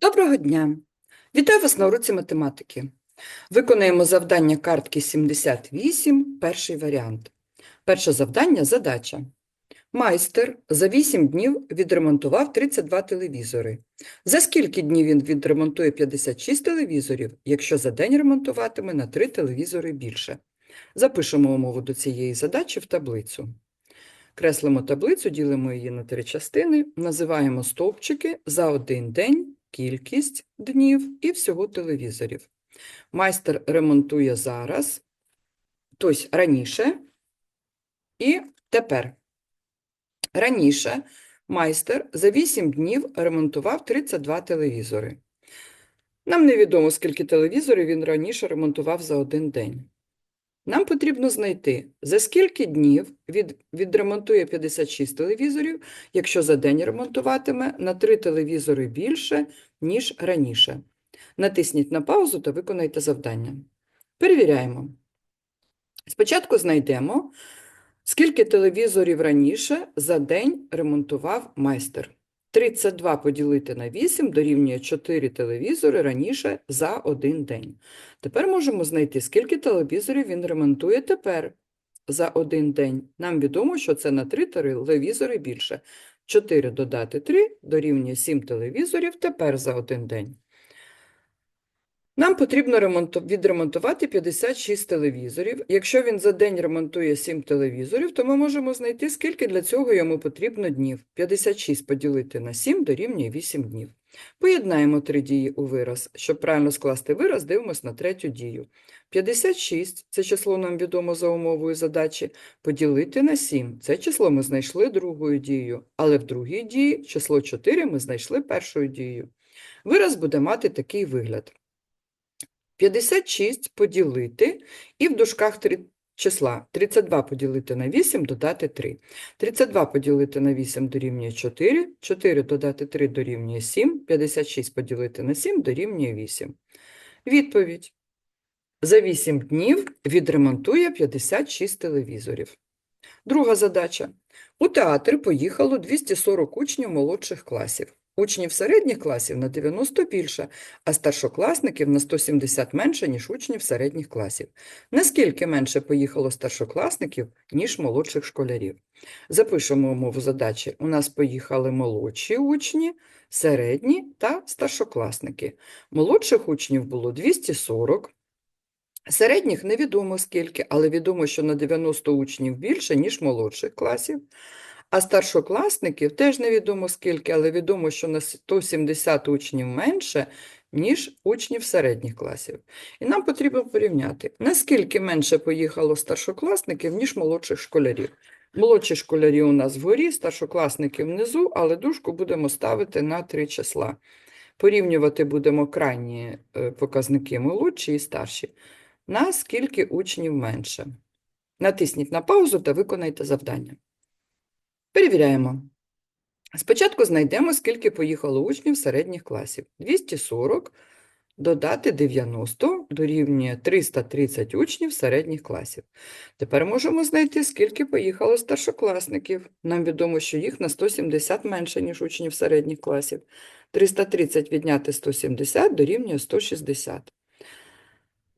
Доброго дня! Вітаю вас на уроці математики. Виконуємо завдання картки 78, перший варіант. Перше завдання – задача. Майстер за 8 днів відремонтував 32 телевізори. За скільки днів він відремонтує 56 телевізорів, якщо за день ремонтуватиме на 3 телевізори більше? Запишемо умову до цієї задачі в таблицю. Креслимо таблицю, ділимо її на три частини, називаємо стовпчики за один день, кількість днів і всього телевізорів. Майстер ремонтує зараз, тобто раніше і тепер. Раніше майстер за 8 днів ремонтував 32 телевізори. Нам невідомо, скільки телевізорів він раніше ремонтував за один день. Нам потрібно знайти, за скільки днів від, відремонтує 56 телевізорів, якщо за день ремонтуватиме на 3 телевізори більше, ніж раніше. Натисніть на паузу та виконайте завдання. Перевіряємо. Спочатку знайдемо, скільки телевізорів раніше за день ремонтував майстер. 32 поділити на 8 дорівнює 4 телевізори раніше за один день. Тепер можемо знайти, скільки телевізорів він ремонтує тепер за один день. Нам відомо, що це на 3 телевізори більше. 4 додати 3 дорівнює 7 телевізорів тепер за один день. Нам потрібно ремонту- відремонтувати 56 телевізорів. Якщо він за день ремонтує 7 телевізорів, то ми можемо знайти, скільки для цього йому потрібно днів. 56 поділити на 7 дорівнює 8 днів. Поєднаємо три дії у вираз. Щоб правильно скласти вираз, дивимося на третю дію. 56 – це число нам відомо за умовою задачі, поділити на 7 – це число ми знайшли другою дією, але в другій дії число 4 ми знайшли першою дією. Вираз буде мати такий вигляд. 56 поділити і в дужках три числа 32 поділити на 8 додати 3. 32 поділити на 8 дорівнює 4, 4 додати 3 дорівнює 7, 56 поділити на 7 дорівнює 8. Відповідь. За 8 днів відремонтує 56 телевізорів. Друга задача. У театр поїхало 240 учнів молодших класів. Учнів середніх класів на 90 більше, а старшокласників на 170 менше, ніж учнів середніх класів. Наскільки менше поїхало старшокласників, ніж молодших школярів? Запишемо умову задачі. У нас поїхали молодші учні, середні та старшокласники. Молодших учнів було 240, середніх невідомо скільки, але відомо, що на 90 учнів більше, ніж молодших класів. А старшокласників теж невідомо скільки, але відомо, що на 170 учнів менше, ніж учнів середніх класів. І нам потрібно порівняти, наскільки менше поїхало старшокласників, ніж молодших школярів. Молодші школярі у нас вгорі, старшокласники внизу, але дужку будемо ставити на три числа. Порівнювати будемо крайні е, показники молодші і старші. Наскільки учнів менше. Натисніть на паузу та виконайте завдання. Перевіряємо. Спочатку знайдемо, скільки поїхало учнів середніх класів. 240 додати 90 дорівнює 330 учнів середніх класів. Тепер можемо знайти, скільки поїхало старшокласників. Нам відомо, що їх на 170 менше, ніж учнів середніх класів. 330 відняти 170 дорівнює 160.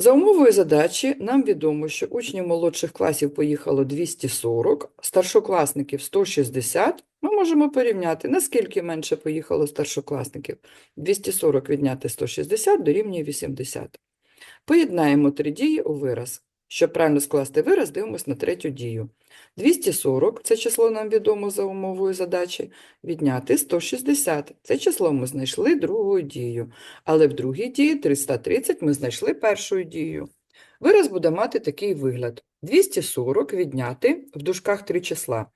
За умовою задачі нам відомо, що учнів молодших класів поїхало 240, старшокласників 160. Ми можемо порівняти, наскільки менше поїхало старшокласників. 240 відняти 160 дорівнює 80. Поєднаємо три дії у вираз. Щоб правильно скласти вираз, дивимося на третю дію. 240 – це число нам відомо за умовою задачі, відняти 160 – це число ми знайшли другою дією, але в другій дії 330 ми знайшли першою дією. Вираз буде мати такий вигляд. 240 відняти в дужках три числа.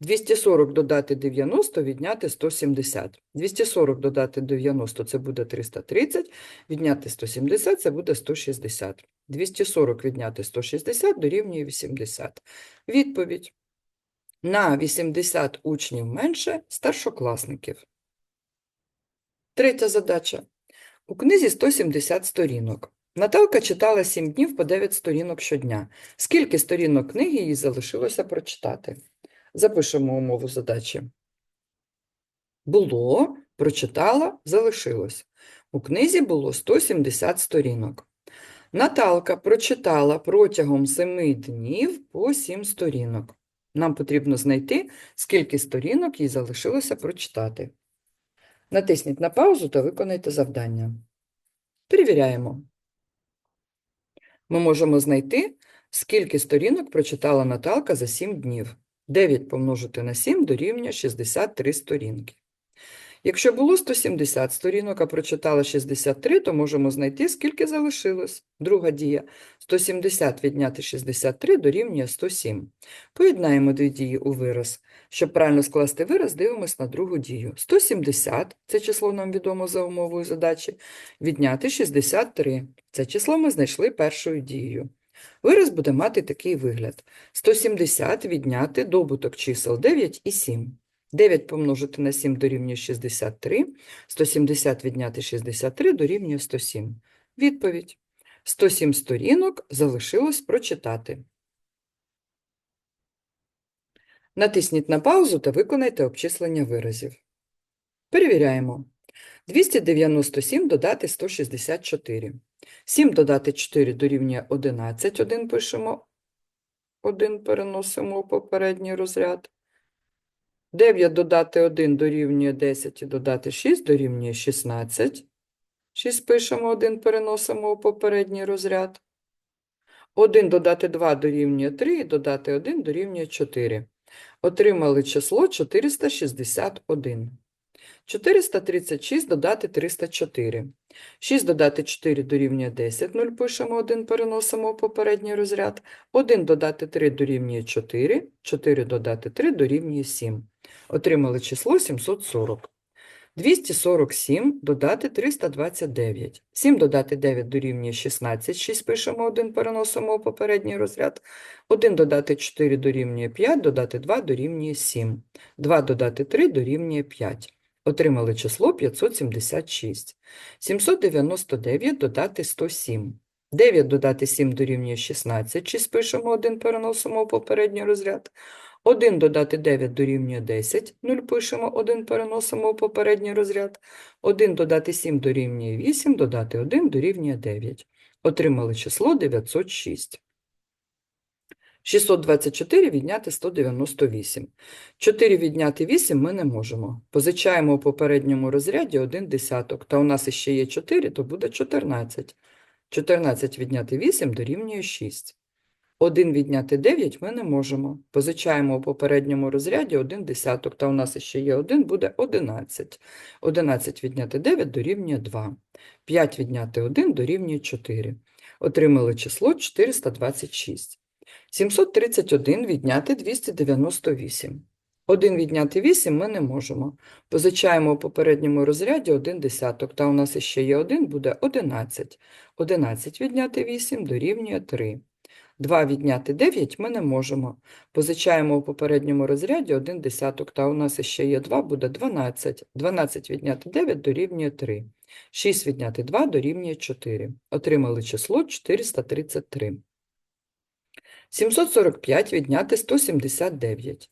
240 додати 90 відняти 170. 240 додати 90 – це буде 330, відняти 170 – це буде 160. 240 відняти 160 дорівнює 80. Відповідь. На 80 учнів менше старшокласників. Третя задача. У книзі 170 сторінок. Наталка читала 7 днів по 9 сторінок щодня. Скільки сторінок книги їй залишилося прочитати? Запишемо умову задачі. Було, прочитала, залишилось. У книзі було 170 сторінок. Наталка прочитала протягом 7 днів по 7 сторінок. Нам потрібно знайти, скільки сторінок їй залишилося прочитати. Натисніть на паузу та виконайте завдання. Перевіряємо. Ми можемо знайти, скільки сторінок прочитала Наталка за 7 днів. 9 помножити на 7 дорівнює 63 сторінки. Якщо було 170 сторінок, а прочитала 63, то можемо знайти, скільки залишилось. Друга дія. 170 відняти 63 дорівнює 107. Поєднаємо дві дії у вираз. Щоб правильно скласти вираз, дивимось на другу дію. 170 – це число нам відомо за умовою задачі, відняти 63. Це число ми знайшли першою дією. Вираз буде мати такий вигляд. 170 відняти добуток чисел 9 і 7. 9 помножити на 7 дорівнює 63, 170 відняти 63 дорівнює 107. Відповідь. 107 сторінок залишилось прочитати. Натисніть на паузу та виконайте обчислення виразів. Перевіряємо. 297 додати 164. 7 додати 4 дорівнює 11. 1 пишемо, 1 переносимо у попередній розряд. 9 додати 1 дорівнює 10 і додати 6 дорівнює 16. 6 пишемо, 1 переносимо у попередній розряд. 1 додати 2 дорівнює 3 і додати 1 дорівнює 4. Отримали число 461. 436 додати 304. 6 додати 4 дорівнює 10, 0 пишемо, 1 переносимо у попередній розряд. 1 додати 3 дорівнює 4, 4 додати 3 дорівнює 7. Отримали число 740. 247 додати 329. 7 додати 9 дорівнює 16, 6 пишемо, 1 переносимо у попередній розряд. 1 додати 4 дорівнює 5, додати 2 дорівнює 7. 2 додати 3 дорівнює 5. Отримали число 576. 799 додати 107. 9 додати 7 дорівнює 16, чи спишемо 1, переносимо у попередній розряд. 1 додати 9 дорівнює 10, 0 пишемо, 1 переносимо у попередній розряд. 1 додати 7 дорівнює 8, додати 1 дорівнює 9. Отримали число 906. 624 відняти 198. 4 відняти 8 ми не можемо. Позичаємо у попередньому розряді 1 десяток, та у нас іще є 4, то буде 14. 14 відняти 8 дорівнює 6. 1 відняти 9 ми не можемо. Позичаємо у попередньому розряді 1 десяток, та у нас іще є 1, буде 11. 11 відняти 9 дорівнює 2. 5 відняти 1 дорівнює 4. Отримали число 426. 731 відняти 298. 1 відняти 8 ми не можемо. Позичаємо у попередньому розряді 1 десяток, та у нас іще є 1, буде 11. 11 відняти 8 дорівнює 3. 2 відняти 9 ми не можемо. Позичаємо у попередньому розряді 1 десяток, та у нас іще є 2, буде 12. 12 відняти 9 дорівнює 3. 6 відняти 2 дорівнює 4. Отримали число 433. 745 відняти 179.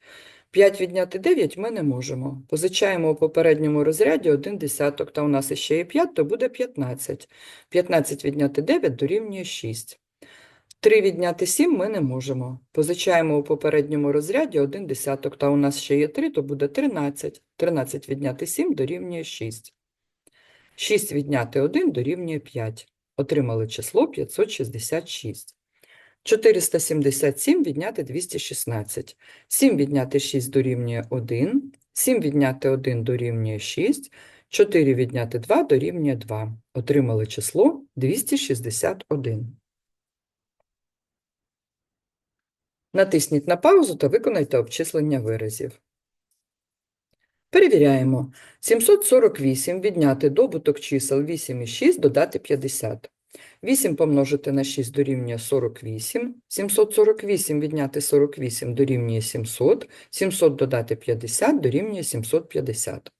5 відняти 9 ми не можемо. Позичаємо у попередньому розряді 1 десяток, та у нас іще є 5, то буде 15. 15 відняти 9 дорівнює 6. 3 відняти 7 ми не можемо. Позичаємо у попередньому розряді 1 десяток, та у нас ще є 3, то буде 13. 13 відняти 7 дорівнює 6. 6 відняти 1 дорівнює 5. Отримали число 566. 477 відняти 216. 7 відняти 6 дорівнює 1. 7 відняти 1 дорівнює 6. 4 відняти 2 дорівнює 2. Отримали число 261. Натисніть на паузу та виконайте обчислення виразів. Перевіряємо. 748 відняти добуток чисел 8 і 6 додати 50. 8 помножити на 6 дорівнює 48. 748 відняти 48 дорівнює 700. 700 додати 50 дорівнює 750.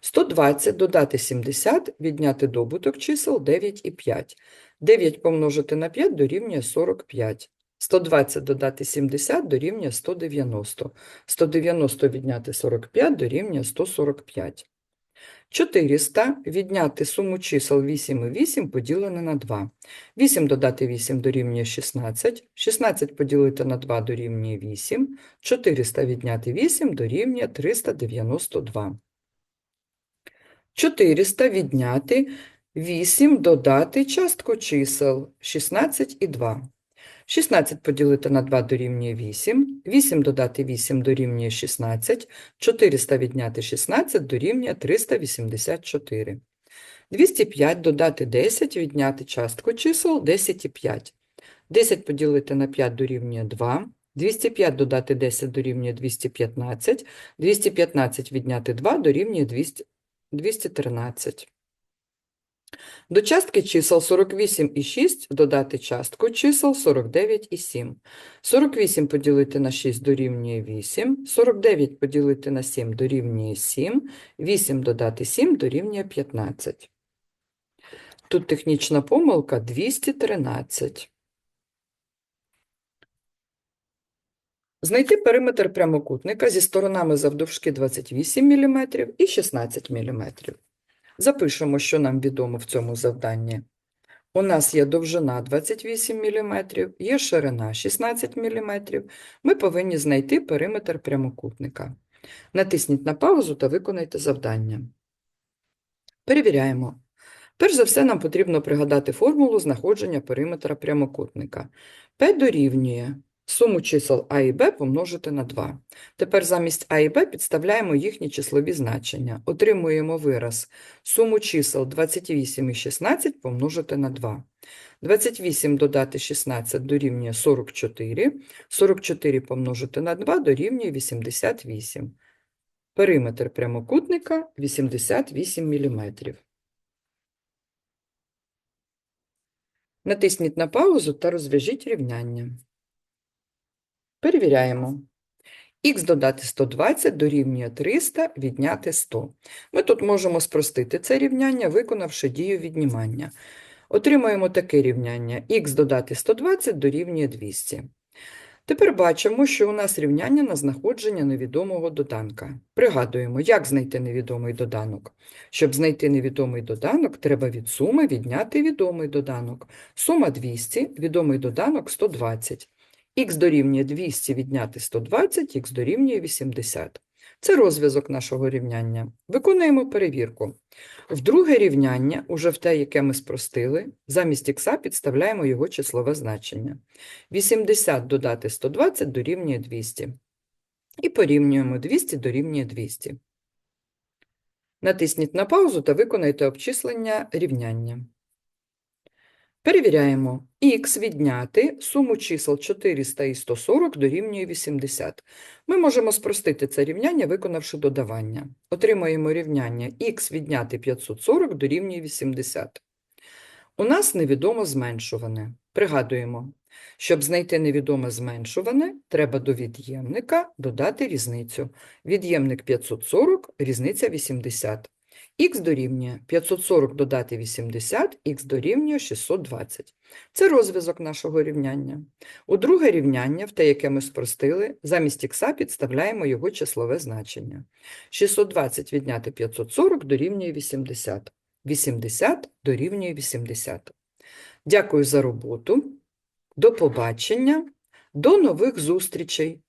120 додати 70, відняти добуток чисел 9 і 5. 9 помножити на 5 дорівнює 45. 120 додати 70 дорівнює 190. 190 відняти 45 дорівнює 145. 400 відняти суму чисел 8 і 8 поділене на 2. 8 додати 8 дорівнює 16, 16 поділити на 2 дорівнює 8, 400 відняти 8 дорівнює 392. 400 відняти 8 додати частку чисел 16 і 2. 16 поділити на 2 дорівнює 8, 8 додати 8 дорівнює 16, 400 відняти 16 дорівнює 384. 205 додати 10 відняти частку чисел 10 і 5. 10 поділити на 5 дорівнює 2, 205 додати 10 дорівнює 215, 215 відняти 2 дорівнює 200, 213. До частки чисел 48 і 6 додати частку чисел 49 і 7. 48 поділити на 6 дорівнює 8, 49 поділити на 7 дорівнює 7, 8 додати 7 дорівнює 15. Тут технічна помилка 213. Знайти периметр прямокутника зі сторонами завдовжки 28 мм і 16 мм. Запишемо, що нам відомо в цьому завданні. У нас є довжина 28 мм, є ширина 16 мм. Ми повинні знайти периметр прямокутника. Натисніть на паузу та виконайте завдання. Перевіряємо. Перш за все, нам потрібно пригадати формулу знаходження периметра прямокутника. P дорівнює суму чисел А і Б помножити на 2. Тепер замість А і Б підставляємо їхні числові значення. Отримуємо вираз суму чисел 28 і 16 помножити на 2. 28 додати 16 дорівнює 44, 44 помножити на 2 дорівнює 88. Периметр прямокутника 88 мм. Натисніть на паузу та розв'яжіть рівняння. Перевіряємо. Х додати 120 дорівнює 300 відняти 100. Ми тут можемо спростити це рівняння, виконавши дію віднімання. Отримаємо таке рівняння. х додати 120 дорівнює 200. Тепер бачимо, що у нас рівняння на знаходження невідомого доданка. Пригадуємо, як знайти невідомий доданок. Щоб знайти невідомий доданок, треба від суми відняти відомий доданок. Сума 200, відомий доданок 120. Х дорівнює 200 відняти 120, х дорівнює 80. Це розв'язок нашого рівняння. Виконуємо перевірку. В друге рівняння, уже в те, яке ми спростили, замість х підставляємо його числове значення. 80 додати 120 дорівнює 200. І порівнюємо 200 дорівнює 200. Натисніть на паузу та виконайте обчислення рівняння. Перевіряємо. Х відняти суму чисел 400 і 140 дорівнює 80. Ми можемо спростити це рівняння, виконавши додавання. Отримаємо рівняння х відняти 540 дорівнює 80. У нас невідомо зменшуване. Пригадуємо, щоб знайти невідоме зменшуване, треба до від'ємника додати різницю. Від'ємник 540, різниця 80. Х дорівнює 540 додати 80, х дорівнює 620. Це розв'язок нашого рівняння. У друге рівняння, в те, яке ми спростили, замість х підставляємо його числове значення. 620 відняти 540 дорівнює 80. 80 дорівнює 80. Дякую за роботу. До побачення. До нових зустрічей!